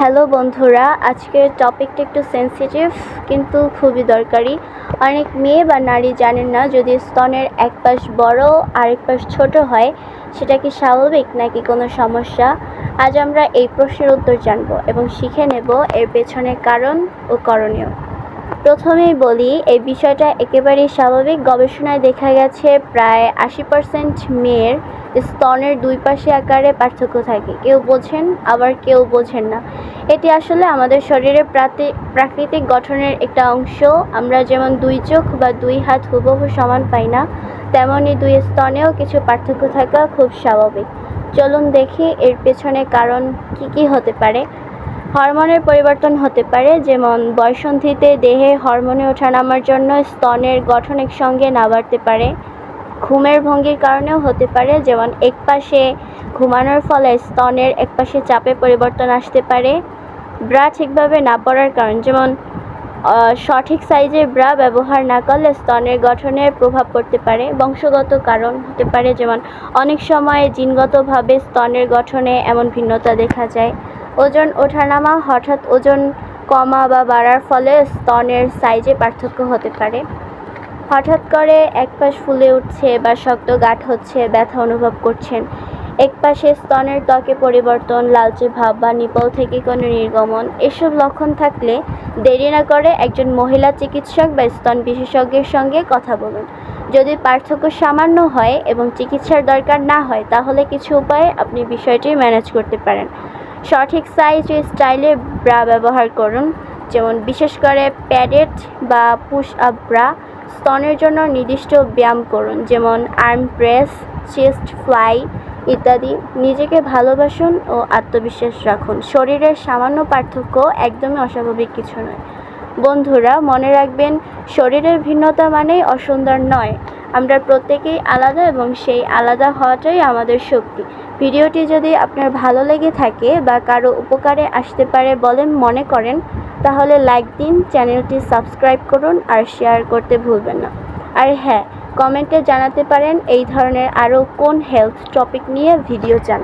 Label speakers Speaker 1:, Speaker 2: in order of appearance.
Speaker 1: Hello বন্ধুরা, আজকের টপিকটা একটু সেনসিটিভ কিন্তু খুবই দরকারি। অনেক মেয়ে বা নারী জানেন না, যদি স্তনের এক পাশ বড়, আরেক পাশ ছোট হয়, সেটা কি স্বাভাবিক নাকি কোনো সমস্যা? আজ আমরা এই প্রশ্নের উত্তর জানব এবং শিখে নেব এর পেছনের কারণ ও করণীয়। প্রথমেই বলি, এই বিষয়টা একেবারেই স্বাভাবিক। গবেষণায় দেখা গেছে, প্রায় আশি পার্সেন্ট মেয়ের স্তনের দুই পাশে আকারে পার্থক্য থাকে। কেউ বোঝেন, আবার কেউ বোঝেন না। এটি আসলে আমাদের শরীরের প্রাকৃতিক গঠনের একটা অংশ। আমরা যেমন দুই চোখ বা দুই হাত হুবহু সমান পাই না তেমনই দুই স্তনেও কিছু পার্থক্য থাকা খুব স্বাভাবিক। চলুন দেখি এর পেছনে কারণ কি কি হতে পারে। হরমোনের পরিবর্তন হতে পারে, যেমন বয়সন্ধিতে দেহে হরমোনে ওঠানামার জন্য স্তনের গঠন একসঙ্গে না বাড়তে পারে। ঘুমের ভঙ্গির কারণেও হতে পারে, যেমন একপাশে ঘুমানোর ফলে স্তনের একপাশে চাপে পরিবর্তন আসতে পারে। ব্রা ঠিকভাবে না পড়ার কারণ, যেমন সঠিক সাইজের ব্রা ব্যবহার না করলে স্তনের গঠনের প্রভাব পড়তে পারে, বংশগত কারণ হতে পারে, যেমন, অনেক সময় জিনগতভাবে স্তনের গঠনে এমন ভিন্নতা দেখা যায়। ওজন ওঠানামা হঠাৎ ওজন কমা বা বাড়ার ফলে স্তনের সাইজে পার্থক্য হতে পারে। হঠাৎ করে এক পাশ ফুলে উঠছে বা শক্ত গাঁট হচ্ছে, ব্যথা অনুভব করছেন। এক পাশে স্তনের ত্বকে পরিবর্তন, লালচে ভাব বা নিপল থেকে কোনো নির্গমন, এসব লক্ষণ থাকলে দেরি না করে একজন মহিলা চিকিৎসক বা স্তন বিশেষজ্ঞের সঙ্গে কথা বলুন। যদি পার্থক্য সামান্য হয় এবং চিকিৎসার দরকার না হয়, তাহলে কিছু উপায়ে আপনি বিষয়টি ম্যানেজ করতে পারেন। সঠিক সাইজ ও স্টাইলে ব্রা ব্যবহার করুন, যেমন বিশেষ করে প্যাডেট বা পুশ আপ ব্রা। স্তনের জন্য নির্দিষ্ট ব্যায়াম করুন, যেমন আর্ম প্রেস, চেস্ট ফ্লাই ইত্যাদি। নিজেকে ভালোবাসুন ও আত্মবিশ্বাস রাখুন। শরীরের সামান্য পার্থক্য একদমই অস্বাভাবিক কিছু নয়। বন্ধুরা, মনে রাখবেন, শরীরের ভিন্নতা মানেই অসুন্দর নয়। আমরা প্রত্যেকেই আলাদা এবং সেই আলাদা হওয়াটাই আমাদের শক্তি। ভিডিওটি যদি আপনার ভালো লেগে থাকে বা কারও উপকারে আসতে পারে বলে মনে করেন, তাহলে লাইক দিন, চ্যানেলটি সাবস্ক্রাইব করুন আর শেয়ার করতে ভুলবেন না। আর হ্যাঁ কমেন্টে জানাতে পারেন এই ধরনের আরও কোন হেলথ টপিক নিয়ে ভিডিও চান।